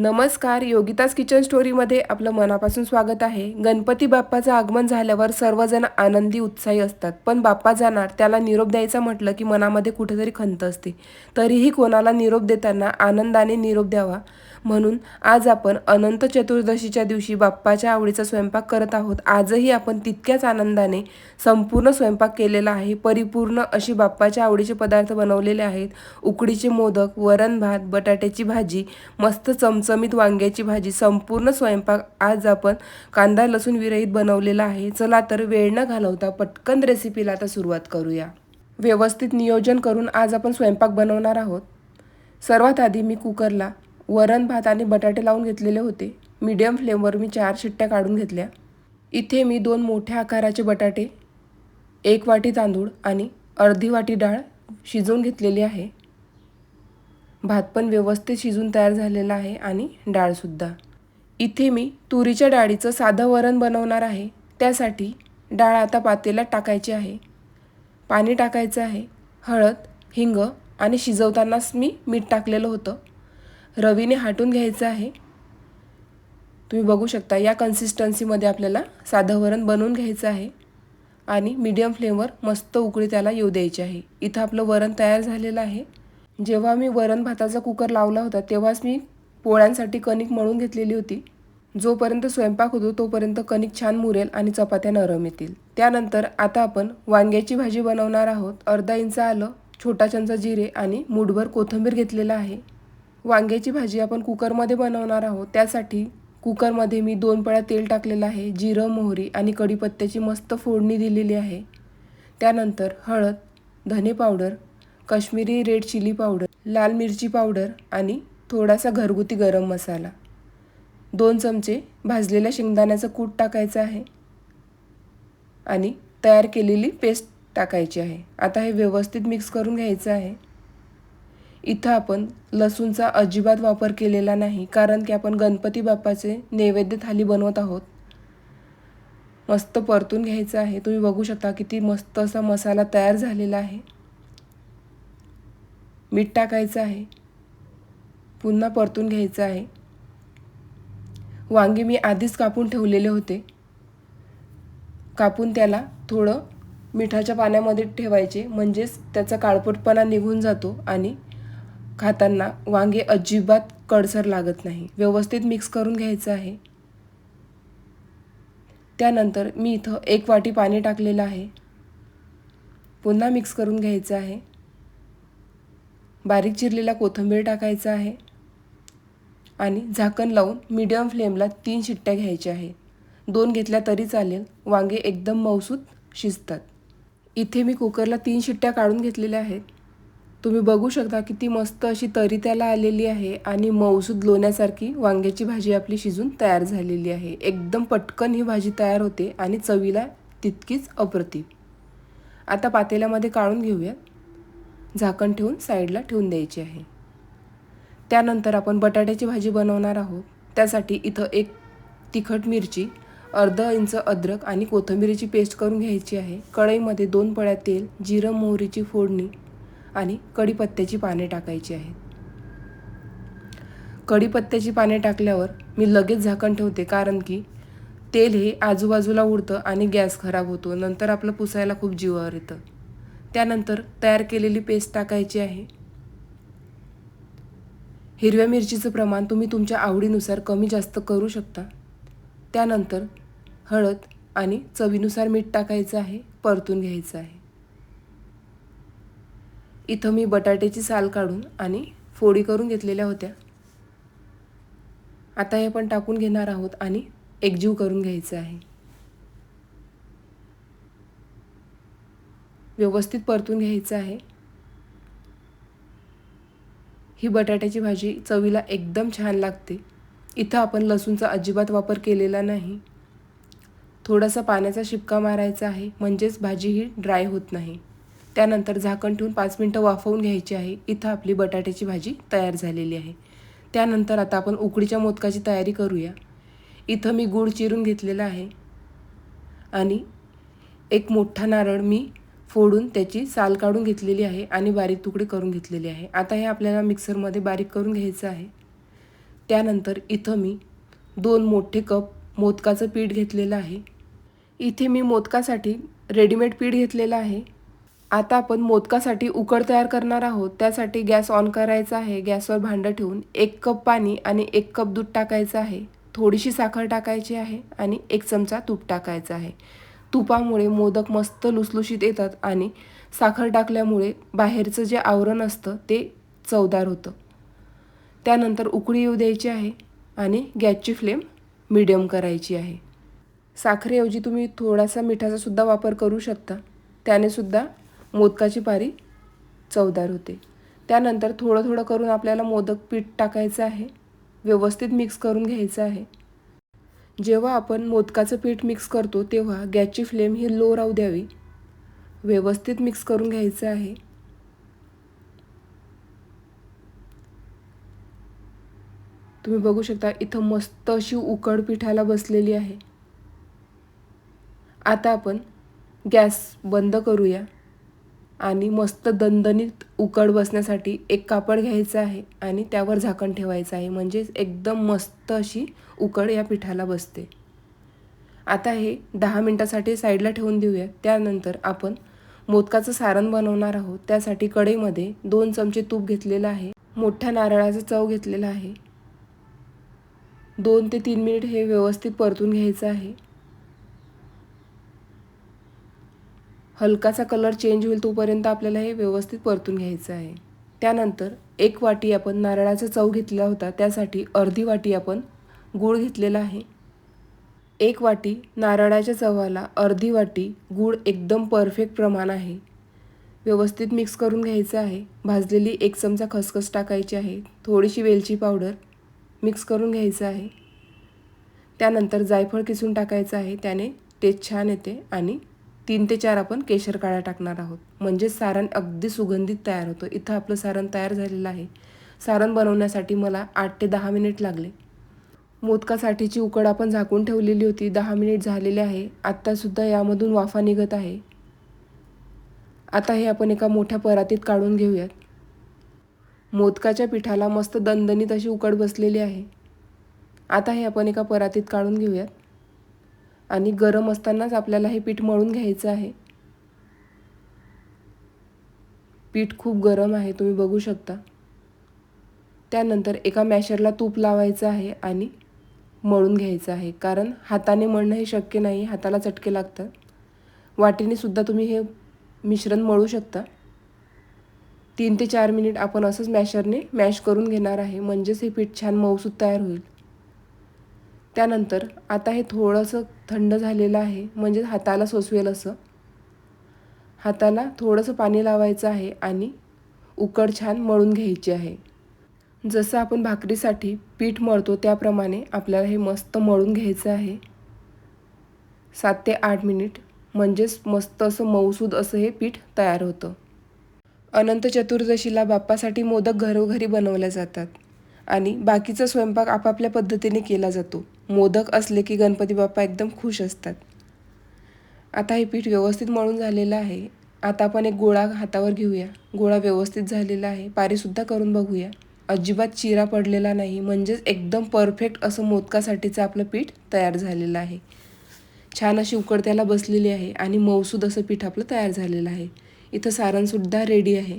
नमस्कार योगिताज किचन स्टोरीमध्ये आपलं मनापासून स्वागत आहे. गणपती बाप्पाचं आगमन झाल्यावर सर्वजण आनंदी उत्साही असतात. पण बाप्पा जाणार त्याला निरोप द्यायचा म्हटलं की मनामध्ये कुठेतरी खंत असते. तरीही कोणाला निरोप देताना आनंदाने निरोप द्यावा. म्हणून आज आपण अनंत चतुर्दशीच्या दिवशी बाप्पाच्या आवडीचा स्वयंपाक करत आहोत. आजही आपण तितक्याच आनंदाने संपूर्ण स्वयंपाक केलेला आहे. परिपूर्ण अशी बाप्पाच्या आवडीचे पदार्थ बनवलेले आहेत. उकडीचे मोदक वरण भात बटाट्याची भाजी मस्त चमचमीत वांग्याची भाजी संपूर्ण स्वयंपाक आज आपण कांदा लसूण विरहित बनवलेला आहे. चला तर वेळ न घालवता पटकन रेसिपीला आता सुरुवात करूया. व्यवस्थित नियोजन करून आज आपण स्वयंपाक बनवणार आहोत. सर्वात आधी मी कुकरला वरण भात आणि बटाटे लावून घेतलेले होते. मीडियम फ्लेमवर मी चार शिट्ट्या काढून घेतल्या. इथे मी दोन मोठ्या आकाराचे बटाटे एक वाटी तांदूळ आणि अर्धी वाटी डाळ शिजवून घेतलेली आहे. भात पण व्यवस्थित शिजून तयार झालेला आहे आणि डाळसुद्धा इथे मी तुरीच्या डाळीचं साधं वरण बनवणार आहे. त्यासाठी डाळ आता पातेल्यात टाकायची आहे. पाणी टाकायचं आहे. हळद हिंग आणि शिजवतानाच मी मीठ टाकलेलं होतं. रवीने हाटून घ्यायचं आहे. तुम्ही बघू शकता या कन्सिस्टन्सीमध्ये आपल्याला साधं वरण बनवून घ्यायचं आहे. आणि मीडियम फ्लेमवर मस्त उकळी त्याला येऊ द्यायची आहे. इथं आपलं वरण तयार झालेलं आहे. जेव्हा मी वरण भाताचा कुकर लावला होता तेव्हाच मी पोळ्यांसाठी कणिक मळून घेतलेली होती. जोपर्यंत स्वयंपाक होतो तोपर्यंत कणिक छान मुरेल आणि चपात्या नरम येतील. त्यानंतर आता आपण वांग्याची भाजी बनवणार आहोत. अर्धा इंच आलं छोटा चमचा जिरे आणि मूठभर कोथिंबीर घेतलेला आहे. वांग्याची भाजी आपण कुकरमध्ये बनवणार आहोत. त्यासाठी कुकरमध्ये मी दोन पळ्या तेल टाकलेलं आहे जिरं मोहरी आणि कढीपत्त्याची मस्त फोडणी दिलेली आहे. त्यानंतर हळद धने powder Kashmiri red chilli powder लाल मिरची पावडर आणि थोडासा घरगुती गरम मसाला. दोन चमचे भाजलेल्या शेंगदाण्याचं कूट टाकायचं आहे आणि तयार केलेली पेस्ट टाकायची आहे. आता हे व्यवस्थित मिक्स करून घ्यायचं आहे. इथं आपण लसूणचा अजिबात वापर केलेला नाही कारण की आपण गणपती बाप्पाचे नैवेद्य थाली बनवत आहोत. मस्त परतून घ्यायचं आहे. तुम्ही बघू शकता किती मस्त असा मसाला तयार झालेला आहे. मीठ टाकायचं आहे. पुन्हा परतून घ्यायचं आहे. वांगे मी आधीच कापून ठेवलेले होते. कापून त्याला थोडं मिठाच्या पाण्यामध्ये ठेवायचे म्हणजेच त्याचा काळपटपणा निघून जातो आणि खाताना वांगे अजिबात कडसर लागत नाही. व्यवस्थित मिक्स करून घ्यायचं आहे. त्यानंतर मी इथं एक वाटी पाणी टाकलेलं आहे. पुन्हा मिक्स करून घ्यायचं आहे. बारीक चिरलेला कोथिंबीर टाकायचा आहे आणि झाकण लावून मीडियम फ्लेमला तीन शिट्ट्या घ्यायच्या आहे. दोन घेतल्या तरी चालेल. वांगे एकदम मौसूत शिजतात. इथे मी कुकरला तीन शिट्ट्या काढून घेतलेल्या आहेत. तुम्ही बघू शकता किती मस्त अशी तरी त्याला आलेली आहे आणि मौसूद लोण्यासारखी वांग्याची भाजी आपली शिजून तयार झालेली आहे. एकदम पटकन ही भाजी तयार होते आणि चवीला तितकीच अप्रतिम. आता पातेल्यामध्ये काढून घेऊयात. झाकण ठेवून साईडला ठेवून द्यायची आहे. त्यानंतर आपण बटाट्याची भाजी बनवणार आहोत. त्यासाठी इथं एक तिखट मिरची अर्ध इंच अद्रक आणि कोथिंबिरीची पेस्ट करून घ्यायची आहे. कढईमध्ये दोन पळ्या तेल जिरं मोहरीची फोडणी आणि कढीपत्त्याची पाने टाकायची आहेत. कढीपत्त्याची पाने टाकल्यावर मी लगेच झाकण ठेवते कारण की तेल हे आजूबाजूला उडतं आणि गॅस खराब होतो. नंतर आपलं पुसायला खूप जीवावर येतं. त्यानंतर तयार केलेली पेस्ट टाकायची आहे. हिरव्या मिरचीचं प्रमाण तुम्ही तुमच्या आवडीनुसार कमी जास्त करू शकता. त्यानंतर हळद आणि चवीनुसार मीठ टाकायचं आहे परतून घ्यायचं आहे. इथं मी बटाट्याची साल काढून आणि फोडी करून घेतलेल्या होत्या. आता हे पण टाकून घेणार आहोत आणि एकजीव करून घ्यायचं आहे. व्यवस्थित परतून घ्यायचं आहे. ही बटाट्याची भाजी चवीला एकदम छान लागते. इथं आपण लसूणचा अजिबात वापर केलेला नाही. थोडासा पाण्याचा शिपका मारायचा आहे म्हणजेच भाजी ही ड्राय होत नाही. त्यानंतर झाकण ठेवून पाच मिनटं वाफवून घ्यायची आहे. इथं आपली बटाट्याची भाजी तयार झालेली आहे. त्यानंतर आता आपण उकडीच्या मोदकाची तयारी करूया. इथं मी गूळ चिरून घेतलेला आहे. आणि एक मोठा नारळ मी फोडून त्याची साल काढून घेतलेली आहे आणि बारीक तुकडे करून घेतलेले आहे. आता हे आपल्याला मिक्सरमध्ये बारीक करून घ्यायचं आहे. त्यानंतर इथं मी दोन मोठे कप मोदकाचं पीठ घेतलेलं आहे. इथे मी मोदकासाठी रेडीमेड पीठ घेतलेलं आहे. आता आपण मोदकासाठी उकड तयार करणार आहोत. त्यासाठी गॅस ऑन करायचा आहे. गॅसवर भांडं ठेवून एक कप पाणी आणि एक कप दूध टाकायचं आहे. थोडीशी साखर टाकायची आहे आणि एक चमचा तूप टाकायचं आहे. तुपामुळे मोदक मस्त लुसलुशीत येतात आणि साखर टाकल्यामुळे बाहेरचं जे आवरण असतं ते चवदार होतं. त्यानंतर उकळी येऊ द्यायची आहे आणि गॅसची फ्लेम मिडियम करायची आहे. साखरेऐवजी तुम्ही थोडासा मिठाचासुद्धा वापर करू शकता. त्यानेसुद्धा मोदकाची पारी चवदार होते. त्यानंतर थोडं थोडं करून आपल्याला मोदक पीठ टाकायचं आहे. व्यवस्थित मिक्स करून घ्यायचं आहे. जेव्हा आपण मोदकाचं पीठ मिक्स करतो तेव्हा गॅसची फ्लेम ही लो राहू द्यावी. व्यवस्थित मिक्स करून घ्यायचं आहे. तुम्ही बघू शकता इथं मस्त अशी उकड पिठाला बसलेली आहे. आता आपण गॅस बंद करूया. आणि मस्त दणदणीत उकड बसण्यासाठी एक कापड घ्यायचं आहे आणि त्यावर झाकण ठेवायचं आहे. म्हणजेच एकदम मस्त अशी उकड या पिठाला बसते. आता हे दहा मिनटासाठी साईडला ठेवून देऊया. त्यानंतर आपण मोदकाचं सारण बनवणार आहोत. त्यासाठी कढईमध्ये दोन चमचे तूप घेतलेलं आहे. मोठ्या नारळाचा चव घेतलेला आहे. दोन ते तीन मिनिट हे व्यवस्थित परतून घ्यायचं आहे. हलकासा कलर चेंज होईल तोपर्यंत आपल्याला हे व्यवस्थित परतून घ्यायचं आहे. त्यानंतर एक वाटी आपण नारळाचा चव घेतला होता त्यासाठी अर्धी वाटी आपण गूळ घेतलेला आहे. एक वाटी नारळाच्या चवाला अर्धी वाटी गूळ एकदम परफेक्ट प्रमाण आहे. व्यवस्थित मिक्स करून घ्यायचं आहे. भाजलेली एक चमचा खसखस टाकायची आहे. थोडीशी वेलची पावडर मिक्स करून घ्यायचं आहे. त्यानंतर जायफळ किसून टाकायचं आहे. त्याने टेस्ट छान येते आणि तीन ते चार आपण केशर काळ्या टाकणार आहोत. म्हणजे सारण अगदी सुगंधित तयार होतं. इथं आपलं सारण तयार झालेलं आहे. सारण बनवण्यासाठी मला आठ ते दहा मिनिट लागले. मोदकासाठीची उकड आपण झाकून ठेवलेली होती. दहा मिनिट झालेले आहे. आत्तासुद्धा यामधून वाफा निघत आहे. आता हे आपण एका मोठ्या परातीत काढून घेऊयात. मोदकाच्या पिठाला मस्त दणदणीत अशी उकड बसलेली आहे. आता हे आपण एका परातीत काढून घेऊयात. आणि गरम असतानाच आपल्याला हे पीठ मळून घ्यायचं आहे. पीठ खूप गरम आहे तुम्ही बघू शकता. त्यानंतर एका मॅशरला तूप लावायचं आहे आणि मळून घ्यायचं आहे. कारण हाताने मळणं हे शक्य नाही हाताला चटके लागतात. वाटीने सुद्धा तुम्ही हे मिश्रण मळू शकता. तीन ते चार मिनिट आपण असंच मॅशरने मॅश करून घेणार आहे. म्हणजेच हे पीठ छान मऊसूत तयार होईल. त्यानंतर आता हे थोडंसं थंड झालेलं आहे म्हणजे हाताला सोसवेल असं. हाताला थोडंसं पाणी लावायचं आहे आणि उकड छान मळून घ्यायची आहे. जसं आपण भाकरीसाठी पीठ मळतो त्याप्रमाणे आपल्याला हे मस्त मळून घ्यायचं आहे. सात ते आठ मिनिट म्हणजेच मस्त असं मऊसूद असं हे पीठ तयार होतं. अनंत चतुर्दशीला बाप्पासाठी मोदक घरोघरी बनवल्या जातात आणि बाकीचा स्वयंपाक आपापल्या पद्धतीने केला जातो. मोदक असले की गणपती बाप्पा एकदम खुश असतात. आता हे पीठ व्यवस्थित मळून झालेलं आहे. आता आपण एक गोळा हातावर घेऊया. गोळा व्यवस्थित झालेला आहे. पारीसुद्धा करून बघूया. अजिबात चिरा पडलेला नाही. म्हणजेच एकदम परफेक्ट असं मोदकासाठीचं आपलं पीठ तयार झालेलं आहे. छान अशी उकडत्याला बसलेली आहे आणि मऊसूद असं पीठ आपलं तयार झालेलं आहे. इथं सारणसुद्धा रेडी आहे.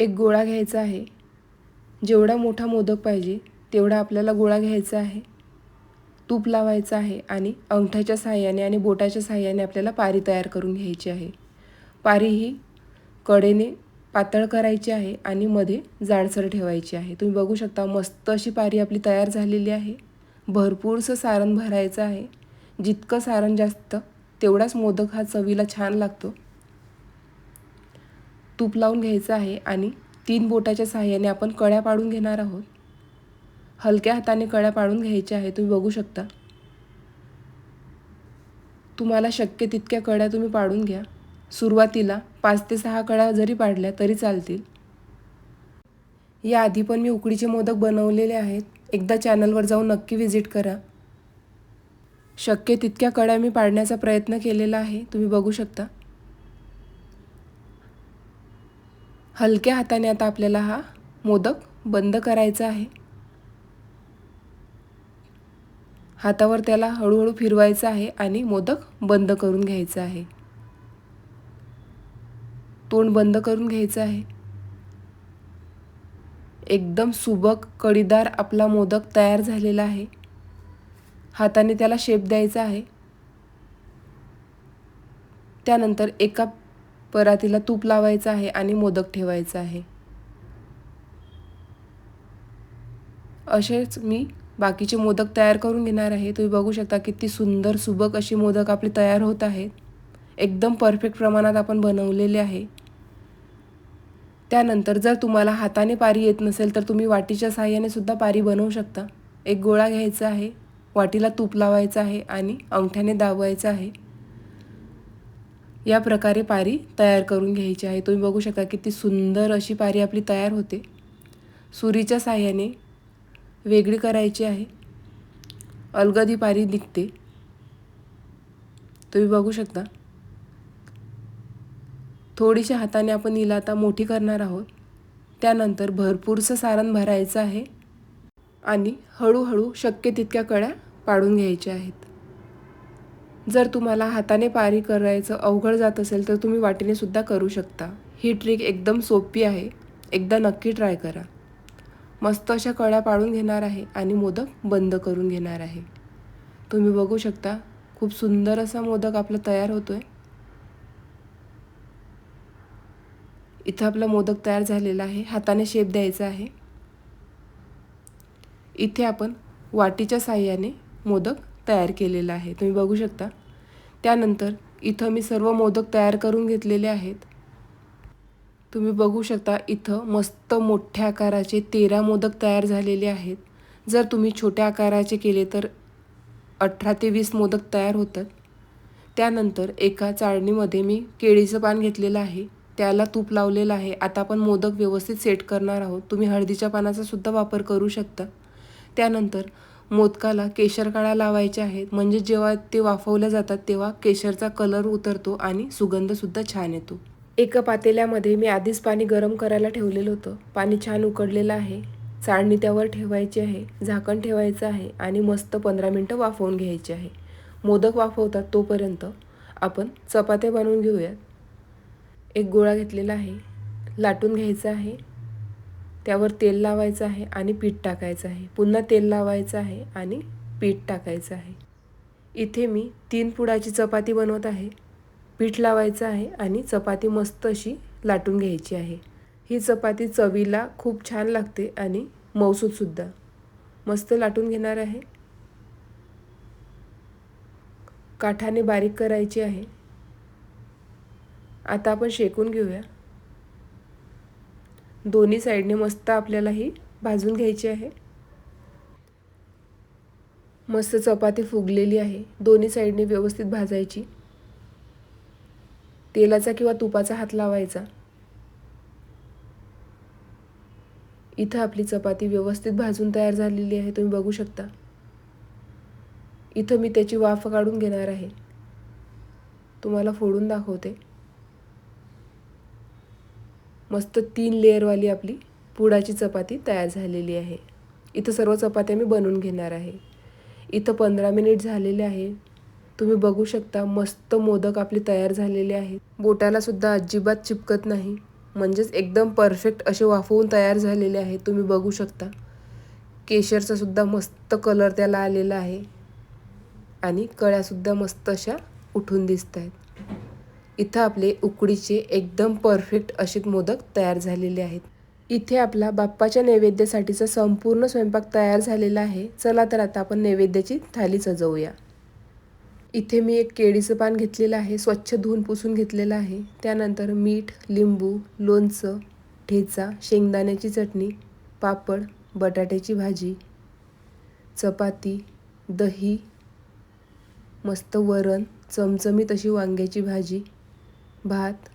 एक गोळा घ्यायचा आहे. जेवढा मोठा मोदक पाहिजे तेवढा आपल्याला गोळा घ्यायचा आहे. तूप लावायचं आहे आणि अंगठ्याच्या साहाय्याने आणि बोटाच्या साहाय्याने आपल्याला पारी तयार करून घ्यायची आहे. पारी ही कडेने पातळ करायची आहे आणि मध्ये जाडसर ठेवायची आहे. तुम्ही बघू शकता मस्त अशी पारी आपली तयार झालेली आहे. भरपूरसं सारण भरायचं आहे. जितकं सारण जास्त तेवढाच मोदक हा चवीला छान लागतो. तूप लावून घ्यायचं आहे आणि तीन बोटाच्या साहाय्याने आपण कळ्या पाडून घेणार आहोत. हलक्या हाताने कळ्या पाडून घ्यायच्या आहे तुम्ही बघू शकता. तुम्हाला शक्य तितक्या कळ्या तुम्ही पाडून घ्या. सुरुवातीला पाच ते सहा कळ्या जरी पाडल्या तरी चालतील. याआधी पण मी उकडीचे मोदक बनवलेले आहेत. एकदा चॅनलवर जाऊन नक्की व्हिजिट करा. शक्य तितक्या कळ्या मी पाडण्याचा प्रयत्न केलेला आहे तुम्ही बघू शकता. हलक्या हाताने आता आपल्याला हा मोदक बंद करायचा आहे. हातावर त्याला हळूहळू फिरवायचं आहे आणि मोदक बंद करून घ्यायचं आहे. तोंड बंद करून घ्यायचं आहे. एकदम सुबक कडीदार आपला मोदक तयार झालेला आहे. हाताने त्याला शेप द्यायचा आहे. त्यानंतर एका परातीला तूप लावायचं आहे आणि मोदक ठेवायचा आहे. असेच मी बाकीचे मोदक तयार करून घेणार आहे. तुम्ही बघू शकता किती सुंदर सुबक अशी मोदक आपली तयार होत आहेत. एकदम परफेक्ट प्रमाणात आपण बनवलेले आहे. त्यानंतर जर तुम्हाला हाताने पारी येत नसेल तर तुम्ही वाटीच्या साहाय्याने सुद्धा पारी बनवू शकता. एक गोळा घ्यायचा आहे वाटीला तूप लावायचं आहे आणि अंगठ्याने दाबवायचं आहे. या प्रकारे पारी तयार करून घ्यायची आहे. तुम्ही बघू शकता किती सुंदर अशी पारी आपली तयार होते. सुरीच्या साह्याने वेगळी करायची आहे. अलगदी पारी निघते. तुम्ही बघू शकता. थोडीशा हाताने आपण हिला आता मोठी करणार आहोत. त्यानंतर भरपूरसं सारण भरायचं आहे. आणि हळूहळू शक्य तितक्या कळ्या पाडून घ्यायच्या आहेत. जर तुम्हाला हाताने पारी करायचं अवघड जात असेल तर तुम्ही वाटीने सुद्धा करू शकता. ही ट्रिक एकदम सोपी आहे. एकदा नक्की ट्राय करा. मस्त अशा कळ्या पाडून घेणार आहे आणि मोदक बंद करून घेणार आहे. तुम्ही बघू शकता खूप सुंदर असा मोदक आपला तयार होतो आहे इथं आपला मोदक तयार झालेला आहे हाताने शेप द्यायचा आहे. इथे आपण वाटीच्या साह्याने मोदक तयार केलेला आहे. तुम्ही बघू शकता. त्यानंतर इथं मी सर्व मोदक तयार करून घेतलेले आहेत. तुम्ही बघू शकता इथं मस्त मोठ्या आकाराचे तेरा मोदक तयार झालेले आहेत. जर तुम्ही छोट्या आकाराचे केले तर अठरा ते वीस मोदक तयार होतात. त्यानंतर एका चाळणीमध्ये मी केळीचं पान घेतलेलं आहे. त्याला तूप लावलेलं आहे. आता आपण मोदक व्यवस्थित सेट करणार आहोत. तुम्ही हळदीच्या पानाचा सुद्धा वापर करू शकता. त्यानंतर मोदकाला केशर काळा लावायचे आहेत. म्हणजे जेव्हा ते वाफवल्या जातात तेव्हा केशरचा कलर उतरतो आणि सुगंधसुद्धा छान येतो. एका पातेल्यामध्ये मी आधीच पाणी गरम करायला ठेवलेलं होतं. पाणी छान उकडलेलं आहे. चाळणी त्यावर ठेवायची आहे झाकण ठेवायचं आहे आणि मस्त पंधरा मिनटं वाफवून घ्यायची आहे. मोदक वाफवतात तोपर्यंत आपण चपात्या बनवून घेऊयात. एक गोळा घेतलेला आहे. लाटून घ्यायचा आहे. त्यावर तेल लावायचं आहे आणि पीठ टाकायचं आहे. पुन्हा तेल लावायचं आहे आणि पीठ टाकायचं आहे. इथे मी तीन पुडाची चपाती बनवत आहे. पीठ लावायचं आहे आणि चपाती मस्त अशी लाटून घ्यायची आहे. ही चपाती चवीला खूप छान लागते आणि मौसूदसुद्धा मस्त लाटून घेणार आहे. काठाने बारीक करायची आहे. आता आपण शेकून घेऊया. दोन्ही साईडने मस्त आपल्याला ही भाजून घ्यायची आहे. मस्त चपाती फुगलेली आहे. दोन्ही साईडने व्यवस्थित भाजायची. तेलाचा किंवा तुपाचा हात लावायचा. इथं आपली चपाती व्यवस्थित भाजून तयार झालेली आहे तुम्ही बघू शकता. इथं मी त्याची वाफ काढून घेणार आहे. तुम्हाला फोडून दाखवते. मस्त तीन लेअरवाली आपली पुडाची चपाती तयार झालेली आहे. इथं सर्व चपात्या मी बनवून घेणार आहे. इथं पंधरा मिनिट झालेले आहे. तुम्ही बघू शकता मस्त मोदक आपले तयार झालेले आहेत. बोटाला सुद्धा अजिबात चिपकत नाही. म्हणजेच एकदम परफेक्ट असे वाफवून तयार झालेले आहेत. तुम्ही बघू शकता. केशरचा सुद्धा मस्त कलर त्याला आलेला आहे. आणि कळ्यासुद्धा मस्त अशा उठून दिसत आहेत इथं आपले उकडीचे एकदम परफेक्ट असे मोदक तयार झालेले आहेत. इथे आपला बाप्पाच्या नैवेद्यासाठीचा संपूर्ण स्वयंपाक तयार झालेला आहे. चला तर आता आपण नैवेद्याची थाली सजवूया. इथे मी एक केळीचं पान घेतलेलं आहे स्वच्छ धुवून पुसून घेतलेलं आहे. त्यानंतर मीठ लिंबू लोणचं ठेचा शेंगदाण्याची चटणी पापड बटाट्याची भाजी चपाती दही मस्त वरण चमचमीत अशी वांग्याची भाजी भात.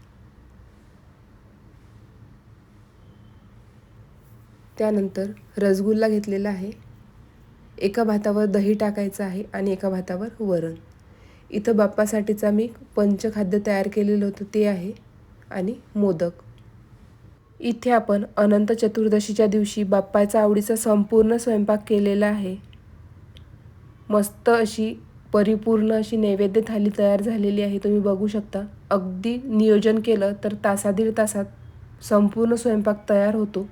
त्यानंतर रसगुल्ला घेतलेला आहे. एका भातावर दही टाकायचं आहे आणि एका भातावर वरण. इथं बाप्पासाठीचा मी पंचखाद्य तयार केलेलं होतं ते आहे. आणि मोदक. इथे आपण अनंत चतुर्दशीच्या दिवशी बाप्पाचा आवडीचा संपूर्ण स्वयंपाक केलेला आहे. मस्त अशी परिपूर्ण अशी नैवेद्य थाली तयार झालेली आहे तुम्ही बघू शकता. अगदी नियोजन केलं तर तासादीड तासात संपूर्ण स्वयंपाक तयार होतो.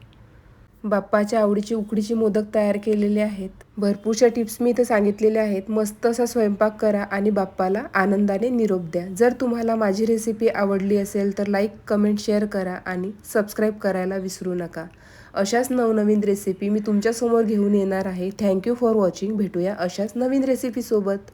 बाप्पाच्या आवडीची उकडीचे मोदक तयार केलेले आहेत. भरपूरशा टिप्स मी इथं सांगितलेल्या आहेत. मस्त असा स्वयंपाक करा आणि बाप्पाला आनंदाने निरोप द्या. जर तुम्हाला माझी रेसिपी आवडली असेल तर लाईक कमेंट शेअर करा आणि सबस्क्राईब करायला विसरू नका. अशाच नवनवीन रेसिपी मी तुमच्यासमोर घेऊन येणार आहे. थँक्यू फॉर वॉचिंग भेटूया अशाच नवीन रेसिपीसोबत